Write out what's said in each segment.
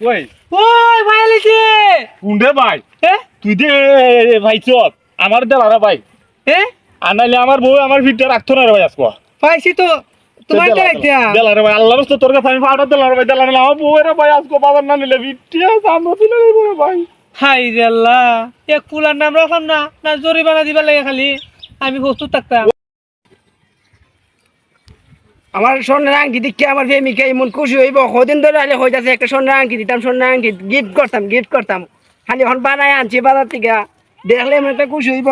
ওই। ওই ভাই আলিছে কুন্ডে ভাই। এ? তুই দে ভাই চত আমার দেলারে ভাই। এ? আনাইলে আমার বউ আমার ভিতরে রাখতো না রে ভাই আজকে। পাইছি তো। তোমার তো রাখিয়া দেলারে ভাই। আল্লাহ রাস্তা তোর কাছে আমি ফাটা দেলারে ভাই। দেলারে না আমার বউ রে ভাই আজকে বাজার না নিলে আমরা দিলে রে ভাই। হাই রে আল্লাহ। এক কুলার নাম রাখলাম না না জরিমানা দিবার লাগে খালি। আমি প্রস্তুত থাকতাম। আমার স্বর্ণের আংটি দেখে আমার প্রেমিকা এমন খুশি হইব। কদিন ধরে আলে হয়ে যাচ্ছে একটা স্বর্ণের আংটি, দিতাম স্বর্ণের আংটি গিফট করতাম গিফট করতাম। খালি এখন বানায় আনছি বাজার থেকে। দেখলে এমন একটা খুশি হইব।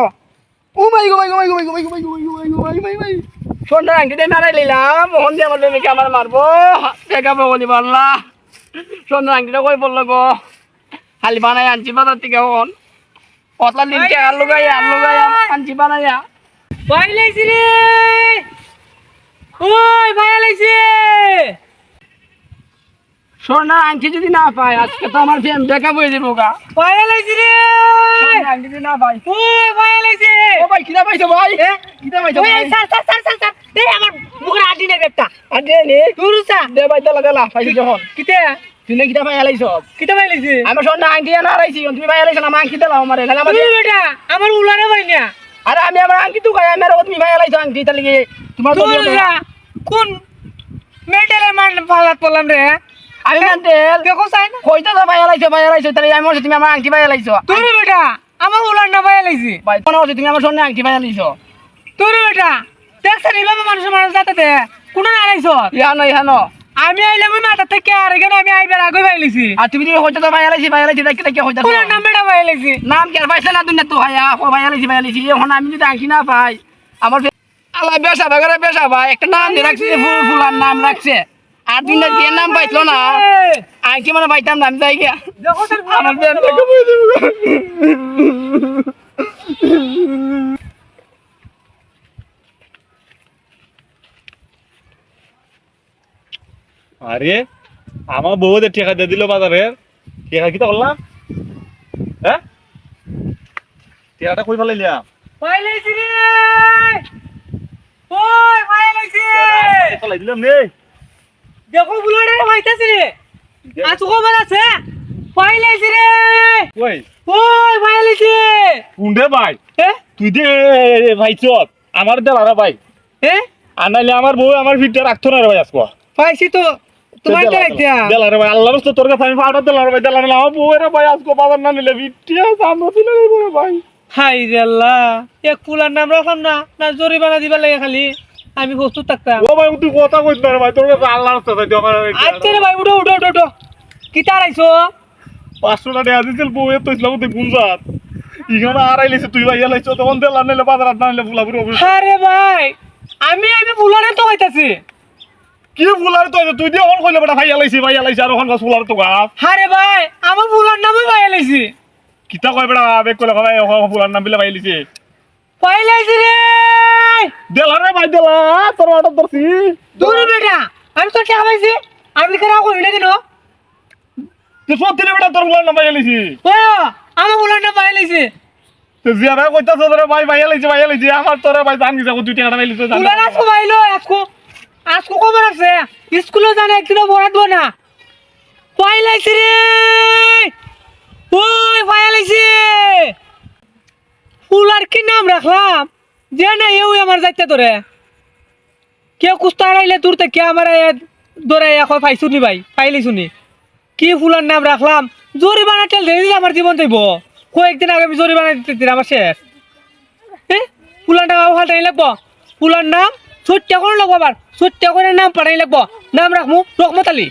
ও মাই গো মাই গো মাই গো মাই গো মাই গো মাই গো মাই গো, মাই মাই মাই স্বর্ণের আংটিটা মারাই লইলাম, ওখান দিয়ে আমার প্রেমিকা আমার মারবো। দেখাবো বলি পারলা স্বর্ণের আংটিটা কই বলল গো? খালি বানায় আনছি বাজার থেকে ওখান কতলা দিনকে আলু লুকাইয়া আলু লুকাইয়া আনছি বানাইয়া। পাইলাইছি রে ওই ভাইয়া লাগছে সোনা আংটি যদি না পাই আজকে তো আমার ফ্যান ব্যাকআপ গা। রে। আংটি যদি না পাই ওই ভাইয়া লাগছে ও ভাই কিনা পাইছো ভাই। পাইছো দে আমার মুখের আটি তুরুসা দে ভাই যখন। তুমি ভাই মা আমার আরে আমি আমার আংটি তো গায় আমার ওদমি ভাই লাইছো আংটি তাহলে কি তোমার তো কোন মেডেলে মান ফালাত পড়লাম রে? আমি হ্যাঁ, মেডেল দেখো চাই না। কইতা তো ভাই লাইছো ভাই লাইছো তাহলে আমি বলছি তুমি আমার আংটি ভাই লাইছো তুমি বেটা আমার উলান না ভাই লাইছি ভাই কোন বলছি তুমি আমার সোনা আংটি ভাই লাইছো তুমি বেটা দেখছ নিলাম মানুষ মানুষ যাতে কোন না লাইছো ইয়া না ইয়া না আমি আইলাম মাথা থেকে আর এখানে আমি আইবার আগে পাইলিছি আর তুমি যদি হইতা তো পাই আলাইছি দেখতে দেখতে হইতা পুরো নাম বেটা পাইলিছি নাম কে পাইছে না দুনিয়া তো ভাইয়া? ও ভাই আলাইছি ভাই আলাইছি এখন আমি যদি আংটি না পাই আমার আল্লাহ বেসা ভাগারে বেসা ভাই একটা নাম দিয়ে রাখছে ফুল ফুলার নাম রাখছে। আর দুনিয়া দিয়ে নাম পাইছিল না আংটি মানে পাইতাম না আমি যাই গিয়া। দেখো আমার প্রেম দেখে বই দেবো গো। আরে আমার বউদের টেকা দিয়ে দিল বাজারের। টেকা কি তো করলাম হ্যাঁ? টেকাটা কই ফেলাইলাম পাইলিছি রে! ওই পাইলিছি ফেলাই দিলাম রে। দেখো বুলারে ভাইতাছি রে। আছো খবর আছে পাইলিছি রে। ওই ওই পাইলিছি কুন্ডে ভাই এ তুই দে ভাই চত আমার দেলারে ভাই। এ আনাইলে আমার বউ আমার ভিতরে রাখতো না রে ভাই আজকে। পাইছি তো। তোমার তো রাখিয়া? দেলারে ভাই আল্লাহ রাস্তা তোর কাছে আমি দেলারে ভাই দেলারে না ভাই আজকে না নিলে ভিটিয়া আমরা দিলে রে ভাই। হাই রে আল্লাহ এক কুলার নাম রাখলাম না না জরিমানা দিবার লাগে খালি। আমি প্রস্তুত থাকতাম। ও ভাই তুই কথা কইছ না ভাই তোর কাছে আল্লাহ রাস্তা চাইতে আমার আচ্ছা রে ভাই উঠো উঠো উঠো উঠো। কিতা আড়াইছো পাঁচশো টাকা দেয়া দিছিল বউ এত ইসলাম তুই গুঞ্জাত ইখানে আড়াইলেছে তুই ভাই এলাইছ তখন দেলা নিলে বাজার না নিলে ফুলাপুরি অফিস। আরে ভাই আমি আমি বুলারে তো হইতাছি কি ফুলার তো তুই দিয়ে অন কইলে বড় ভাইয়া লাইছি ভাইয়া লাইছি আর ওখান গাছ ফুলার তো গাছ আরে ভাই আমার ফুলার নামে ভাইয়া লাইছি। কিতা কয় বড় আবে কইলে ভাই ওখান ফুলার নাম বিলে ভাই লাইছি। ভাই লাইছি রে দেলা রে ভাই দেলা তোর অর্ডার দরছি দূর বেটা আমি তো কে হাইছি আমি কেন কই না কেন? তুই সব দিলে বেটা তোর ফুলার নাম ভাইয়া লাইছি। ও আমার ফুলার নাম ভাইয়া লাইছি। জিয়ারা কইতাছ তোরে ভাই ভাইয়া লাইছি ভাইয়া লাইছি আমার তোরে ভাই জান গিছে তুই টাকাটা ভাইলি তো জান। ফুলার আসো ভাইলো আজকো আজকো খবর আছে, স্কুলে জানে একদিনও পড়াত না। পাইলাইছি রে। ওই পাইলাইছি ফুলার কি নাম রাখলাম? যে না এও আমার যাইতে ধরে। কেউ কুস্তা হারাইলে তোর থেকে আমার ধরে এখন পাইছু নি ভাই পাইলি শুনি কি ফুলার নাম রাখলাম? জরিমানা টেল দিলে আমার জীবন দেব কয়েকদিন আগে আমি জরিমানা দিতে আমার শেষ। হ্যাঁ ফুলার নাম আবার হালটাই লাগবো? ফুলার নাম? ছোট্ট করে লাগবো আবার ছোট্ট করে নাম পাঠাই লাগবো। নাম রাখমু রকমত আলী।